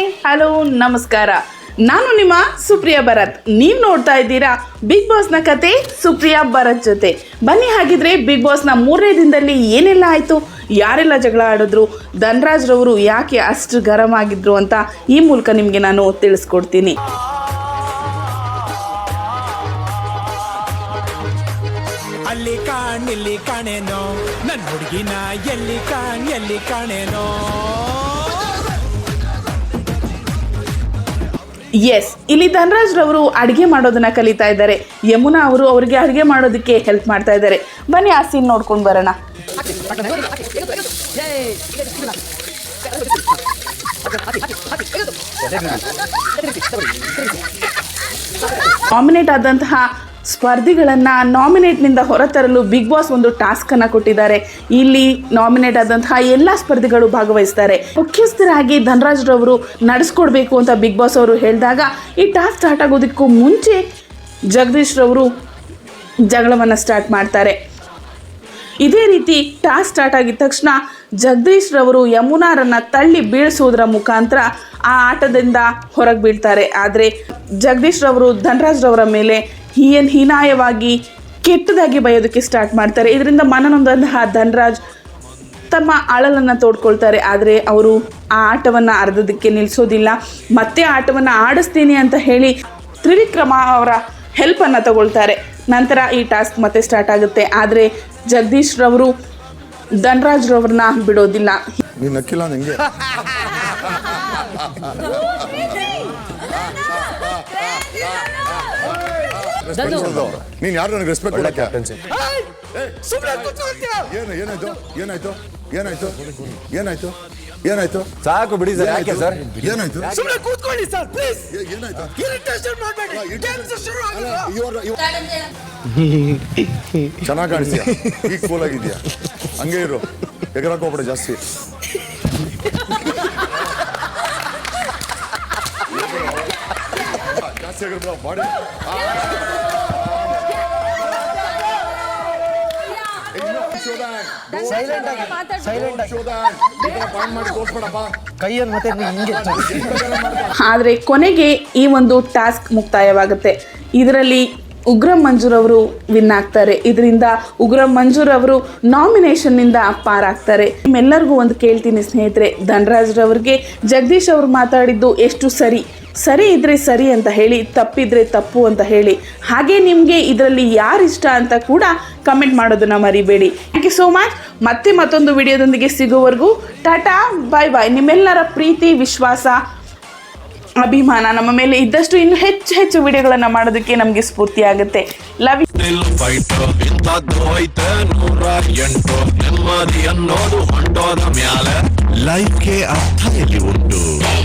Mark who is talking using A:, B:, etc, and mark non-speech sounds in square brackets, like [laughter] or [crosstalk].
A: Hi hello, ನಮಸ್ಕಾರ. ನಾನು ನಿಮ್ಮ ಸುಪ್ರಿಯಾ ಭರತ್. ನೀವು ನೋಡ್ತಾ ಇದ್ದೀರಾ ಬಿಗ್ ಬಾಸ್ನ ಕತೆ, ಸುಪ್ರಿಯಾ ಭರತ್ ಜೊತೆ. ಬನ್ನಿ, ಹಾಗಿದ್ರೆ ಬಿಗ್ ಬಾಸ್ನ ಮೂರನೇ ದಿನದಲ್ಲಿ ಏನೆಲ್ಲ ಆಯಿತು? ಯಾರೆಲ್ಲ ಜಗಳ ಆಡಿದ್ರು? ಧನ್ರಾಜ್ ರವರು ಯಾಕೆ ಅಷ್ಟು ಗರಂ ಆಗಿದ್ರು ಅಂತ ಈ ಮೂಲಕ ನಿಮಗೆ ನಾನು ತಿಳಿಸ್ಕೊಡ್ತೀನಿ.
B: ಅಲ್ಲಿ ಕಾಣೇನೋ? ನನ್ನ ಹುಡುಗಿನ ಎಲ್ಲಿ ಕಾಣ್, ಎಲ್ಲಿ ಕಾಣೇನೋ?
A: ಎಸ್ ಇಲ್ಲಿ ಧನ್ರಾಜ್ ರವರು ಅಡುಗೆ ಮಾಡೋದನ್ನ ಕಲಿತಾ ಇದ್ದಾರೆ. ಯಮುನಾ ಅವರು ಅವರಿಗೆ ಅಡುಗೆ ಮಾಡೋದಕ್ಕೆ ಹೆಲ್ಪ್ ಮಾಡ್ತಾ ಇದ್ದಾರೆ. ಬನ್ನಿ ಆ ಸೀನ್ ನೋಡ್ಕೊಂಡು ಬರೋಣ. ನಾಮಿನೇಟ್ ಆದಂತಹ ಸ್ಪರ್ಧಿಗಳನ್ನು ನಾಮಿನೇಟ್ನಿಂದ ಹೊರತರಲು ಬಿಗ್ ಬಾಸ್ ಒಂದು ಟಾಸ್ಕನ್ನು ಕೊಟ್ಟಿದ್ದಾರೆ. ಇಲ್ಲಿ ನಾಮಿನೇಟ್ ಆದಂತಹ ಎಲ್ಲ ಸ್ಪರ್ಧಿಗಳು ಭಾಗವಹಿಸ್ತಾರೆ. ಮುಖ್ಯಸ್ಥರಾಗಿ ಧನರಾಜ್ ರವರು ನಡೆಸ್ಕೊಡ್ಬೇಕು ಅಂತ ಬಿಗ್ ಬಾಸ್ ಅವರು ಹೇಳಿದಾಗ ಈ ಟಾಸ್ಕ್ ಸ್ಟಾರ್ಟ್ ಆಗೋದಕ್ಕೂ ಮುಂಚೆ ಜಗದೀಶ್ ರವರು ಜಗಳವನ್ನು ಸ್ಟಾರ್ಟ್ ಮಾಡ್ತಾರೆ. ಇದೇ ರೀತಿ ಟಾಸ್ ಸ್ಟಾರ್ಟ್ ಆಗಿದ ತಕ್ಷಣ ಜಗದೀಶ್ ರವರು ಯಮುನಾರನ್ನ ತಳ್ಳಿ ಬೀಳಿಸುವುದರ ಮುಖಾಂತರ ಆ ಆಟದಿಂದ ಹೊರಗೆ ಬೀಳ್ತಾರೆ. ಆದರೆ ಜಗದೀಶ್ ರವರು ಧನರಾಜ್ ರವರ ಮೇಲೆ ಹೀಯನ್ ಹೀನಾಯವಾಗಿ ಕೆಟ್ಟದಾಗಿ ಬಯೋದಕ್ಕೆ ಸ್ಟಾರ್ಟ್ ಮಾಡ್ತಾರೆ. ಇದರಿಂದ ಮನನೊಂದಂತಹ ಧನರಾಜ್ ತಮ್ಮ ಅಳಲನ್ನು ತೋಡ್ಕೊಳ್ತಾರೆ. ಆದರೆ ಅವರು ಆ ಆಟವನ್ನು ಅರ್ಧದಕ್ಕೆ ನಿಲ್ಲಿಸೋದಿಲ್ಲ ಮತ್ತೆ ಆಟವನ್ನು ಆಡಿಸ್ತೀನಿ ಅಂತ ಹೇಳಿ ತ್ರಿವಿಕ್ರಮ ಅವರ ಹೆಲ್ಪನ್ನು ತಗೊಳ್ತಾರೆ. ನಂತರ ಈ ಟಾಸ್ಕ್ ಮತ್ತೆ ಸ್ಟಾರ್ಟ್ ಆಗುತ್ತೆ. ಆದರೆ ಜಗದೀಶ್ ರವರು ಧನ್ರಾಜ್ ರವ್ರನ್ನ ಬಿಡೋದಿಲ್ಲ. [laughs] [laughs]
C: ನೀನು ಯಾರು ನನಗೆ ರೆಸ್ಪೆಕ್ಟ್ ಕೊಡಕ್ಕೆ ಏನು ಏನಾಯ್ತು? ಏನಾಯ್ತು ಏನಾಯ್ತು ಏನಾಯ್ತು ಏನಾಯ್ತು
D: ಸಾಕು ಬಿಡಿ ಸರ್ ಯಾಕೆ ಸರ್
C: ಏನಾಯ್ತು
B: ಸುಮ್ಮನೆ ಕೂತ್ಕೊಳ್ಳಿ ಸರ್ ಪ್ಲೀಸ್
C: ಏನಾಯ್ತು
B: ಇರಿಟೇಷನ್ ಮಾಡಬೇಡಿ ಶುರು ಆಗಿಲ್ಲ
C: ಚೆನ್ನಾಗಿ ಕಾಣಿಸ್ತೀಯ ಈಗ ಕೂಲ್ ಆಗಿದ್ಯಾ ಹಂಗೆ ಇರು ಎಗರಕ್ಕೆ ಹೋಗ್ಬೇಡ ಜಾಸ್ತಿ ಬಾಡಿ
D: ಸೈಲೆಂಟ್ ಆಗಿ ಸೈಲೆಂಟ್ ಆಗಿ.
C: ಪಾಯಿಂಟ್ ಮಾಡಿ ತೋರಿಸ್ಬೇಡಪ್ಪ
D: ಕೈಯನ್ನು ಮತ್ತೆ ಹಿಂಗೆ
A: ಆದರೆ ಕೊನೆಗೆ ಈ ಒಂದು ಟಾಸ್ಕ್ ಮುಕ್ತಾಯವಾಗುತ್ತೆ. ಇದರಲ್ಲಿ ಉಗ್ರಂ ಮಂಜೂರವರು ವಿನ್ ಆಗ್ತಾರೆ. ಇದರಿಂದ ಉಗ್ರಂ ಮಂಜೂರವರು ನಾಮಿನೇಷನ್ನಿಂದ ಪಾರಾಗ್ತಾರೆ ನಿಮ್ಮೆಲ್ಲರಿಗೂ ಒಂದು ಕೇಳ್ತೀನಿ ಸ್ನೇಹಿತರೆ ಧನರಾಜ್ರವ್ರಿಗೆ ಜಗದೀಶ್ ಅವರು ಮಾತಾಡಿದ್ದು ಎಷ್ಟು ಸರಿ? ಸರಿ ಇದ್ರೆ ಸರಿ ಅಂತ ಹೇಳಿ, ತಪ್ಪಿದ್ರೆ ತಪ್ಪು ಅಂತ ಹೇಳಿ, ಹಾಗೆ ನಿಮಗೆ ಇದರಲ್ಲಿ ಯಾರು ಇಷ್ಟ ಅಂತ ಕೂಡ ಕಮೆಂಟ್ ಮಾಡೋದನ್ನ ಮರಿಬೇಡಿ. ಥ್ಯಾಂಕ್ ಯು ಸೋ ಮಚ್ ಮತ್ತೆ ಮತ್ತೊಂದು ವಿಡಿಯೋದೊಂದಿಗೆ ಸಿಗೋವರೆಗೂ ಟಾಟಾ ಬಾಯ್ ಬಾಯ್ ನಿಮ್ಮೆಲ್ಲರ ಪ್ರೀತಿ, ವಿಶ್ವಾಸ, ಅಭಿಮಾನ ನಮ್ಮ ಮೇಲೆ ಇದ್ದಷ್ಟು ಇನ್ನು ಹೆಚ್ಚು ಹೆಚ್ಚು ವಿಡಿಯೋಗಳನ್ನು ಮಾಡೋದಕ್ಕೆ ನಮಗೆ ಸ್ಫೂರ್ತಿ ಆಗುತ್ತೆ. ಲವ್
E: ಮ್ಯಾಲೆ. ಲೈಫ್ಗೆ ಅರ್ಥ ಎಲ್ಲಿ ಉಂಟು?